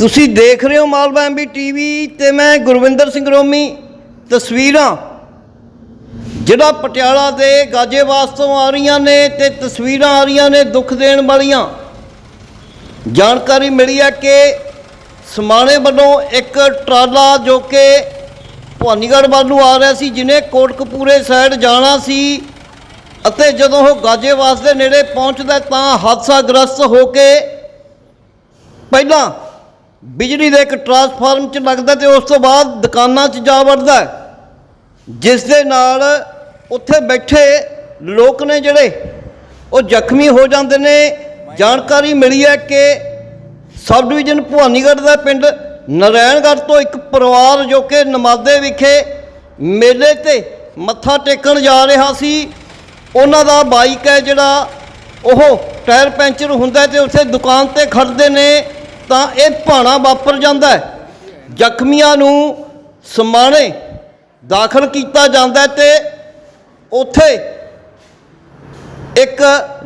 ਤੁਸੀਂ ਦੇਖ ਰਹੇ ਹੋ ਮਾਲਵਾ ਐਮਬੀ ਟੀਵੀ ਤੇ ਮੈਂ ਗੁਰਵਿੰਦਰ ਸਿੰਘ ਰੋਮੀ। ਤਸਵੀਰਾਂ। ਜਿਹੜਾ ਪਟਿਆਲਾ ਦੇ ਗਾਜੇਵਾਸ ਤੋਂ ਆ ਰਹੀਆਂ ਨੇ ਤੇ ਤਸਵੀਰਾਂ ਆ ਰਹੀਆਂ ਨੇ ਦੁੱਖ ਦੇਣ ਵਾਲੀਆਂ। ਜਾਣਕਾਰੀ ਮਿਲੀ ਹੈ ਕਿ ਸਮਾਣੇ ਵੱਲੋਂ ਇੱਕ ਟਰਾਲਾ ਜੋ ਕਿ ਭਵਾਨੀਗੜ੍ਹ ਵੱਲ ਨੂੰ ਆ ਰਿਹਾ ਸੀ ਜਿਹਨੇ ਕੋਟਕਪੂਰੇ ਸਾਈਡ ਜਾਣਾ ਸੀ ਅਤੇ ਜਦੋਂ ਉਹ ਗਾਜੇਵਾਸ ਦੇ ਨੇੜੇ ਪਹੁੰਚਦਾ ਤਾਂ ਹਾਦਸਾ ਗ੍ਰਸਤ ਹੋ ਕੇ ਪਹਿਲਾਂ ਬਿਜਲੀ ਦੇ ਇੱਕ ਟਰਾਂਸਫਾਰਮ 'ਚ ਲੱਗਦਾ ਤੇ ਉਸ ਤੋਂ ਬਾਅਦ ਦੁਕਾਨਾਂ 'ਚ ਜਾ ਵੜਦਾ ਜਿਸ ਦੇ ਨਾਲ ਉੱਥੇ ਬੈਠੇ ਲੋਕ ਨੇ ਜਿਹੜੇ, ਉਹ ਜ਼ਖਮੀ ਹੋ ਜਾਂਦੇ ਨੇ। ਜਾਣਕਾਰੀ ਮਿਲੀ ਹੈ ਕਿ ਸਬ ਡਿਵੀਜ਼ਨ ਭਵਾਨੀਗੜ੍ਹ ਦਾ ਪਿੰਡ ਨਰੈਣਗੜ੍ਹ ਤੋਂ ਇੱਕ ਪਰਿਵਾਰ ਜੋ ਕਿ ਨਮਾਦੇ ਵਿਖੇ ਮੇਲੇ ਤੇ ਮੱਥਾ ਟੇਕਣ ਜਾ ਰਿਹਾ ਸੀ, ਉਹਨਾਂ ਦਾ ਬਾਈਕ ਹੈ ਜਿਹੜਾ, ਉਹ ਟਾਇਰ ਪੈਂਚਰ ਹੁੰਦਾ ਹੈ ਤੇ ਉੱਥੇ ਦੁਕਾਨ ਤੇ ਖੜਦੇ ਨੇ। ਤਾਂ ਇਹ ਭਾਣਾ ਵਾਪਰ ਜਾਂਦਾ ਹੈ। ਜ਼ਖਮੀਆਂ ਨੂੰ ਸਮਾਣੇ ਦਾਖਲ ਕੀਤਾ ਜਾਂਦਾ ਹੈ ਤੇ ਉੱਥੇ ਇੱਕ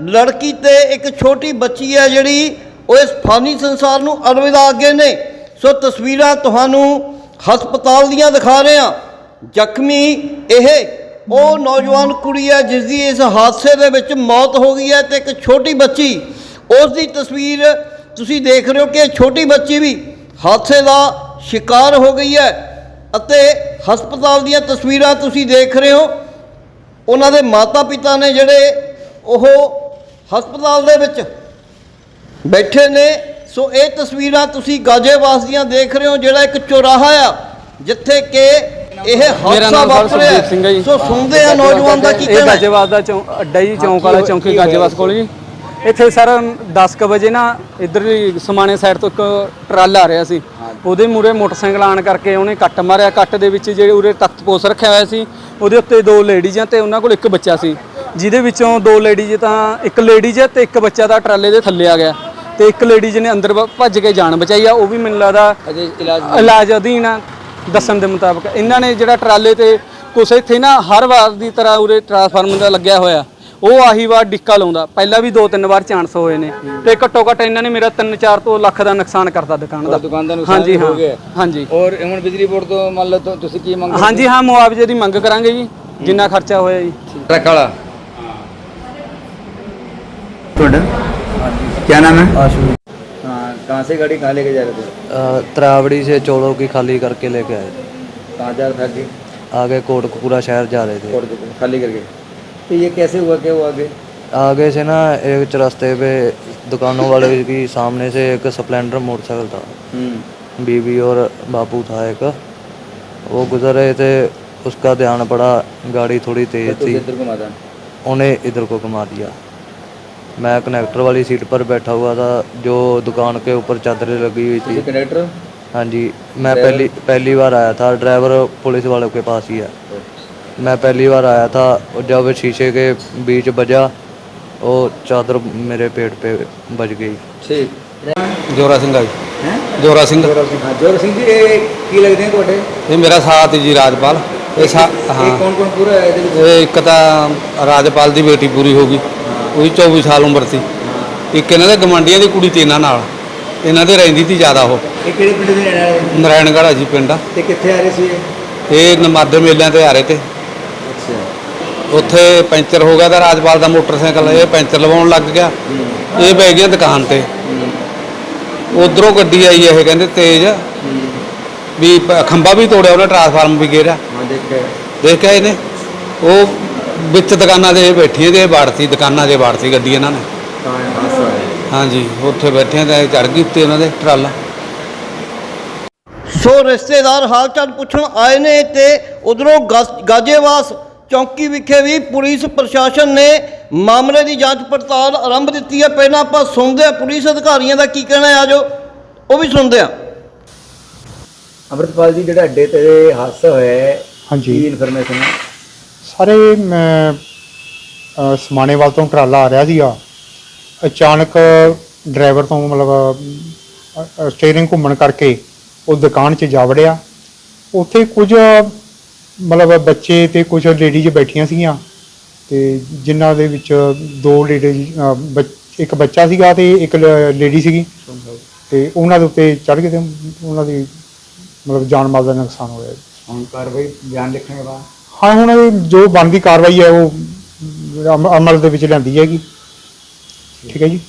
ਲੜਕੀ ਤੇ ਇੱਕ ਛੋਟੀ ਬੱਚੀ ਹੈ ਜਿਹੜੀ ਉਹ ਇਸ ਫਾਨੀ ਸੰਸਾਰ ਨੂੰ ਅਲਵਿਦਾ ਅੱਗੇ ਨੇ। ਸੋ ਤਸਵੀਰਾਂ ਤੁਹਾਨੂੰ ਹਸਪਤਾਲ ਦੀਆਂ ਦਿਖਾ ਰਹੇ ਹਾਂ। ਜ਼ਖਮੀ ਇਹ ਉਹ ਨੌਜਵਾਨ ਕੁੜੀ ਹੈ ਜਿਸ ਦੀ ਇਸ ਹਾਦਸੇ ਦੇ ਵਿੱਚ ਮੌਤ ਹੋ ਗਈ ਹੈ ਤੇ ਇੱਕ ਛੋਟੀ ਬੱਚੀ ਉਸ ਦੀ ਤਸਵੀਰ ਤੁਸੀਂ ਦੇਖ ਰਹੇ ਹੋ ਕਿ ਛੋਟੀ ਬੱਚੀ ਵੀ ਹਾਦਸੇ ਦਾ ਸ਼ਿਕਾਰ ਹੋ ਗਈ ਹੈ ਅਤੇ ਹਸਪਤਾਲ ਦੀਆਂ ਤਸਵੀਰਾਂ ਤੁਸੀਂ ਦੇਖ ਰਹੇ ਹੋ। ਉਹਨਾਂ ਦੇ ਮਾਤਾ ਪਿਤਾ ਨੇ ਜਿਹੜੇ ਉਹ ਹਸਪਤਾਲ ਦੇ ਵਿੱਚ ਬੈਠੇ ਨੇ। ਸੋ ਇਹ ਤਸਵੀਰਾਂ ਤੁਸੀਂ ਗਾਜੇਵਾਸ ਦੀਆਂ ਦੇਖ ਰਹੇ ਹੋ ਜਿਹੜਾ ਇੱਕ ਚੌਰਾਹਾ ਆ ਜਿੱਥੇ ਕਿ ਇਹ ਹਾਦਸਾ ਵਾਪਰਿਆ। ਸੋ ਸੁਣਦੇ ਆ ਨੌਜਵਾਨ ਦਾ ਕੀ ਕਹਿਣਾ ਹੈ। ਗਾਜੇਵਾਸ ਦਾ ਅੱਡਾ ਜੀ ਚੌਂਕ ਵਾਲਾ ਚੌਂਕੀ ਗਾਜੇਵਾਸ ਕੋਲ ਜੀ। ਇੱਥੇ ਸਰ 10 ਵਜੇ ਨਾ ਇੱਧਰ ਦੀ ਸਮਾਣੇ ਸਾਈਡ ਤੋਂ ਇੱਕ ਟਰਾਲਾ ਆ ਰਿਹਾ ਸੀ। ਉਹਦੇ ਮੂਰੇ ਮੋਟਰਸਾਈਕਲ ਆਣ ਕਰਕੇ ਉਹਨੇ ਕੱਟ ਮਾਰਿਆ। ਕੱਟ ਦੇ ਵਿੱਚ ਜਿਹੜੇ ਉਰੇ ਤਖਤ ਪੋਸ ਰੱਖਿਆ ਹੋਇਆ ਸੀ ਉਹਦੇ ਉੱਤੇ ਦੋ ਲੇਡੀਜ਼ਾਂ ਤੇ ਉਹਨਾਂ ਕੋਲ ਇੱਕ ਬੱਚਾ ਸੀ। ਜਿਹਦੇ ਵਿੱਚੋਂ ਦੋ ਲੇਡੀਜ਼ ਤਾਂ ਇੱਕ ਲੇਡੀਜ਼ ਤੇ ਇੱਕ ਬੱਚਾ ਦਾ ਟਰਾਲੇ ਦੇ ਥੱਲੇ ਆ ਗਿਆ। ਤੇ ਇੱਕ ਲੇਡੀਜ਼ ਨੇ ਅੰਦਰ ਭੱਜ ਕੇ ਜਾਨ ਬਚਾਈ ਆ। ਉਹ ਵੀ ਮੈਨੂੰ ਲੱਗਦਾ ਇਲਾਜ ਅਧੀਨ ਆ ਦੱਸਣ ਦੇ ਮੁਤਾਬਕ। ਇਹਨਾਂ ਨੇ ਜਿਹੜਾ ਟਰਾਲੇ ਤੇ ਕੁਛ ਇੱਥੇ ਨਾ ਹਰ ਵਾਰ ਦੀ ਤਰ੍ਹਾਂ ਉਰੇ ਟਰਾਂਸਫਾਰਮਰ ਦਾ ਲੱਗਿਆ ਹੋਇਆ। ਉਹ ਆਹੀ ਵਾਰ ਡਿੱਕਾ ਲਾਉਂਦਾ ਪਹਿਲਾਂ ਵੀ ਦੋ ਤਿੰਨ ਵਾਰ ਚਾਂਸ ਹੋਏ ਨੇ ਤੇ ਘੱਟੋ ਘੱਟ ਇਹਨਾਂ ਨੇ ਮੇਰਾ 3-4 ਤੋਂ ਲੱਖ ਦਾ ਨੁਕਸਾਨ ਕਰਤਾ ਦੁਕਾਨ ਦਾ ਦੁਕਾਨ ਦਾ ਨੁਕਸਾਨ ਹਾਂਜੀ ਹੋ ਹਾਂ ਗਿਆ। ਹਾਂਜੀ ਔਰ ਹੁਣ ਬਿਜਲੀ ਬੋਰਡ ਤੋਂ ਮੰਨ ਲਓ ਤੁ- ਤੁਸੀਂ ਕੀ ਮੰਗ ਹਾਂਜੀ ਹਾਂ ਮੁਆਵਜ਼ੇ ਦੀ ਮੰਗ ਕਰਾਂਗੇ ਜੀ ਜਿੰਨਾ ਖਰਚਾ ਹੋਇਆ ਜੀ ट्रक वाला ਤੁਹਾਡਾ क्या नाम है हाँ कहाँ से गाड़ी कहाँ लेके जा रहे थे अ, त्रावड़ी से चौड़ों की खाली करके लेके आए थे कहाँ जा रहा था कि आगे कोटकपूरा शहर जा रहे थे छोड़ दो खाली करके तो ये कैसे हुआ क्या हुआ आगे आगे से ना एक चरस्ते पे दुकानों वाले की सामने से एक स्प्लेंडर मोटरसाइकिल था हम्म बीबी और बापू था एक वो गुजर रहे थे उसका ध्यान पड़ा गाड़ी थोड़ी तेज तो थी इधर को माता उन्हें इधर को घुमा दिया मैं कनेक्टर वाली सीट पर बैठा हुआ था जो दुकान के ऊपर चादरें लगी हुई थी कंडक्टर हाँ जी मैं पहली पहली बार आया था ड्राइवर पुलिस वालों के पास ही है मैं पहली बार आया था और जब शीशे के बीच बजा वो चादर मेरे पेट पे बज गई ठीक ਜੋਰਾ ਸਿੰਘ ਆ ਜੀ हैं ਜੋਰਾ ਸਿੰਘ जोर सिंह हाँ जोर सिंह जी ये की लगते हैं ਤੁਹਾਡੇ ਇਹ ਮੇਰਾ ਸਾਥ ਜੀ ਰਾਜਪਾਲ ਇਹ ਸਾ- ਇਹ ਹਾਂ ਕੌਣ ਕੌਣ ਪੂਰਾ ਹੈ ਇਹਦੇ ਵਿੱਚ ਇਹ ਇੱਕ ਤਾਂ ਰਾਜਪਾਲ ਦੀ ਬੇਟੀ ਪੂਰੀ ਹੋ ਗਈ ਉਹਦੀ 24 ਸਾਲ ਉਮਰ ਸੀ ਇੱਕ ਇਹਨਾਂ ਦੇ ਗਵਾਂਡੀਆਂ ਦੀ ਕੁੜੀ ਤੇ ਇਹਨਾਂ ਨਾਲ ਇਹਨਾਂ ਦੇ ਰਹਿੰਦੀ ਸੀ ਜ਼ਿਆਦਾ ਉਹ ਇਹ ਕਿਹੜੇ ਪਿੰਡ ਦੇ ਰਹਿਣ ਵਾਲੇ ਨੇ? ਨਰਾਇਣਗੜ੍ਹ ਆ ਜੀ ਪਿੰਡ ਆ ਤੇ ਕਿੱਥੇ ਆ ਰਹੇ ਸੀ ਇਹ ਇਹ ਨਮਾਦੇ ਮੇਲਿਆਂ ਤੇ ਆ ਰਹੇ ਤੇ ਅੱਛਾ ਉੱਥੇ ਪੈਂਚਰ ਹੋ ਗਿਆ ਤਾਂ ਰਾਜਪਾਲ ਦਾ ਮੋਟਰਸਾਈਕਲ ਇਹ ਪੈਂਚਰ ਲਵਾਉਣ ਲੱਗ ਗਿਆ। ਇਹ ਬਹਿ ਗਿਆ ਦੁਕਾਨ ਤੇ। ਉਧਰੋਂ ਗੱਡੀ ਆਈ ਇਹ ਕਹਿੰਦੇ ਤੇਜ਼। ਵੀ ਪ- ਖੰਭਾ ਵੀ ਤੋੜਿਆ ਉਹਨੇ ਟਰਾਂਸਫਾਰਮ ਵੀ ਗੇਰਿਆ। ਹਾਂ ਦੇਖ ਕੇ ਦੇਖਿਆ ਇਹਨੇ ਉਹ ਵਿੱਚ ਦੁਕਾਨਾਂ ਦੇ ਬੈਠੀਆਂ ਤੇ ਬਾੜਤੀ ਦੁਕਾਨਾਂ ਦੇ ਬਾੜਤੀ ਗੱਡੀ ਇਹਨਾਂ ਨੇ। ਹਾਂਜੀ ਉੱਥੇ ਬੈਠਿਆਂ ਤੇ ਚੜ ਗਈ ਉੱਤੇ ਉਹਨਾਂ ਦੇ ਟਰਾਲਾ। ਸੋ ਰਿਸ਼ਤੇਦਾਰ ਹਾਲ ਚਾਲ ਪੁੱਛਣ ਆਏ ਨੇ ਤੇ ਉਧਰੋਂ ਗਾਜੇਵਾਸ ਚੌਂਕੀ ਵਿਖੇ ਵੀ ਪੁਲਿਸ ਪ੍ਰਸ਼ਾਸਨ ਨੇ ਮਾਮਲੇ ਦੀ ਜਾਂਚ ਪੜਤਾਲ ਆਰੰਭ ਦਿੱਤੀ ਹੈ। ਪਹਿਲਾਂ ਆਪਾਂ ਸੁਣਦੇ ਆ ਪੁਲਿਸ ਅਧਿਕਾਰੀਆਂ ਦਾ ਕੀ ਕਹਿਣਾ ਹੈ। ਆਜੋ ਉਹ ਵੀ ਸੁਣਦੇ ਆ ਅਮਰਤਪਾਲ ਜੀ ਜਿਹੜਾ ਅੱਡੇ ਤੇ ਹਾਦਸਾ ਹੋਇਆ ਹੈ ਹਾਂਜੀ। ਕੀ ਇਨਫੋਰਮੇਸ਼ਨ ਹੈ? ਸਾਰੇ ਮੈਂ ਅ, ਸਮਾਣੇ ਵੱਲ ਤੋਂ ਟਰਾਲਾ ਆ ਰਿਹਾ ਸੀਗਾ। ਅਚਾਨਕ ਡਰਾਈਵਰ ਤੋਂ ਮਤਲਬ ਸਟੀਅਰਿੰਗ ਘੁੰਮਣ ਕਰਕੇ ਉਹ ਦੁਕਾਨ 'ਚ ਜਾ ਵੜਿਆ। ਉੱਥੇ ਕੁਝ ਮਤਲਬ ਬੱਚੇ ਤੇ ਕੁਝ ਲੇਡੀਜ਼ ਬੈਠੀਆਂ ਸੀਗੀਆਂ ਤੇ ਜਿਨ੍ਹਾਂ ਦੇ ਵਿੱਚ ਦੋ ਲੇਡੀ ਇੱਕ ਬੱਚਾ ਸੀਗਾ ਤੇ ਇੱਕ ਲੇਡੀ ਸੀਗੀ। ਤੇ ਉਹਨਾਂ ਦੇ ਉੱਤੇ ਚੜ ਕੇ ਤੇ ਉਹਨਾਂ ਦੀ ਮਤਲਬ ਜਾਨ ਮਾਲ ਦਾ ਨੁਕਸਾਨ ਹੋਇਆ। ਹੁਣ ਕਾਰਵਾਈ ਬਿਆਨ ਲਿਖਣ ਬਾਅਦ ਹਾਂ ਹੁਣ ਇਹ ਜੋ ਬਣਦੀ ਕਾਰਵਾਈ ਹੈ ਉਹ ਅਮ- ਅਮਲ ਦੇ ਵਿੱਚ ਲਿਆਂਦੀ ਹੈਗੀ ਠੀਕ ਹੈ ਜੀ।